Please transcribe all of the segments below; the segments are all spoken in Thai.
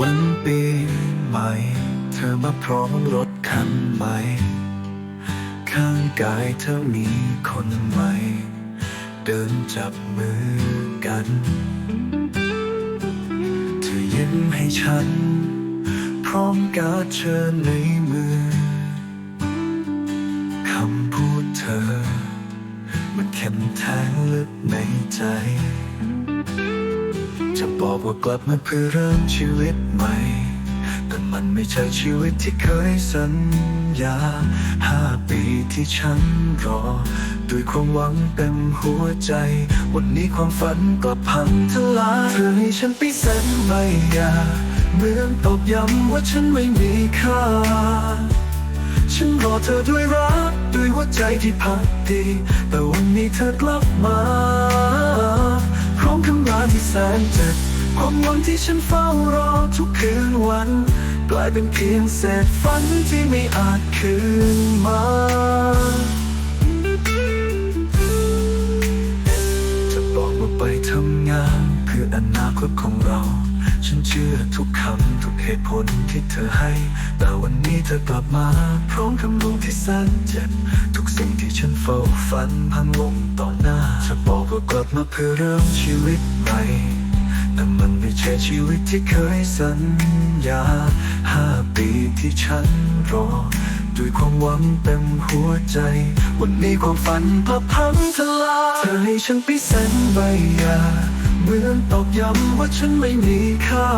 วันปีใหม่ เธอมาพร้อมรถคันใหม่ ข้างกายเธอมีคนใหม่ เดินจับมือกัน เธอยิ้มให้ฉัน พร้อมการเชิญในมือ คำพูดเธอ มันเข้มแทงลึกในใจ จะบอกว่ากลับมาเพื่อเริ่มชีวิตใหม่ แต่มันไม่ใช่ชีวิตที่เคยสัญญาห้าปีที่ฉันรอด้วยความหวังเต็มหัวใจ วันนี้ความฝันก็พังทลายเธอให้ฉันไปเส้นใบหยาเหมือนตอกย้ำว่าฉันไม่มีค่า ฉันรอเธอด้วยรัก ด้วยหัวใจที่พักดี แต่วันนี้เธอกลับมา สนเจ็บความหวังที่ฉันเฝ้ารอทุกคืนวันกลายเป็นเพียงเศษฝันที่ไม่อาจคืนมาจะบอกว่าไปทำงานเพื่ออนาคตของเรา ฉันเชื่อทุกคำทุกเหตุผลที่เธอให้ แต่วันนี้เธอกลับมาพร้อมคำลงที่แสนเจ็บ ทุกสิ่งที่ฉันเฝ้าฝันพังลงต่อหน้าจะบอก ว่ากลับมาเพื่อเริ่มชีวิตใหม่แต่มันไม่ใช่ชีวิตที่เคยสัญญาห้าปีที่ฉันรอ ด้วยความหวังเต็มหัวใจ วันนี้ความฝันพับพังทลายเธอให้ฉันไปเซ็นใบหย่าเหมือนตอกย้ำว่าฉันไม่มีค่า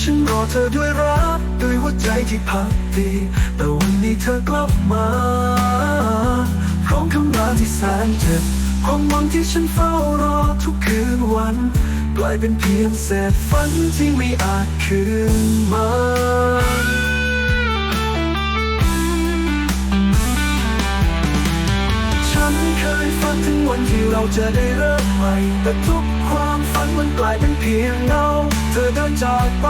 ฉันรอเธอด้วยรักด้วยหัวใจที่พักดี แต่วันนี้เธอกลับมา พร้อมคำลาที่แสนเจ็บ ความหวังที่ฉันเฝ้ารอทุกคืนวันกลายเป็นเพียงเศษฝันที่ไม่อาจคืนมาฉันเคยฝันถึงวันที่เราจะได้เริ่มใหม่ แต่ทุกความฝันมันกลายเป็นเพียงเงาเธอเดินจากไป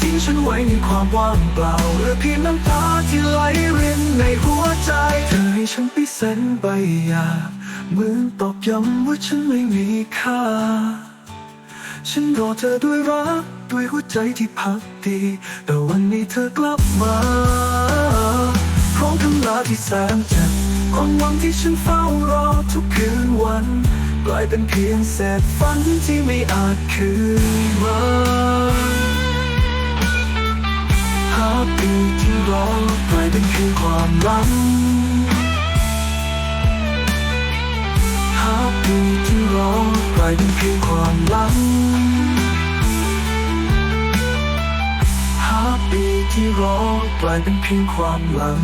ทิ้งฉันไว้ในความว่างเปล่าเหลือเพียงน้ำตาที่ไหลรินในหัวใจ เธอให้ฉันไปเซ็นใบหย่า เหมือนตอกย้ำว่าฉันไม่มีค่า ฉันรอเธอด้วยรักด้วยหัวใจที่พักดี แต่วันนี้เธอกลับมาพร้อมคำลาที่แสนเจ็บความหวังที่ฉันเฝ้ารอทุกคืนวันกลายเป็นเพียงเศษฝันที่ไม่อาจคืนมาห้าปีที่รอกลายเป็นเพียงความลัง ห้าปีที่รอกลายเป็นเพียงความหลังหาปีที่รอกลายเป็นเพียงความหลัง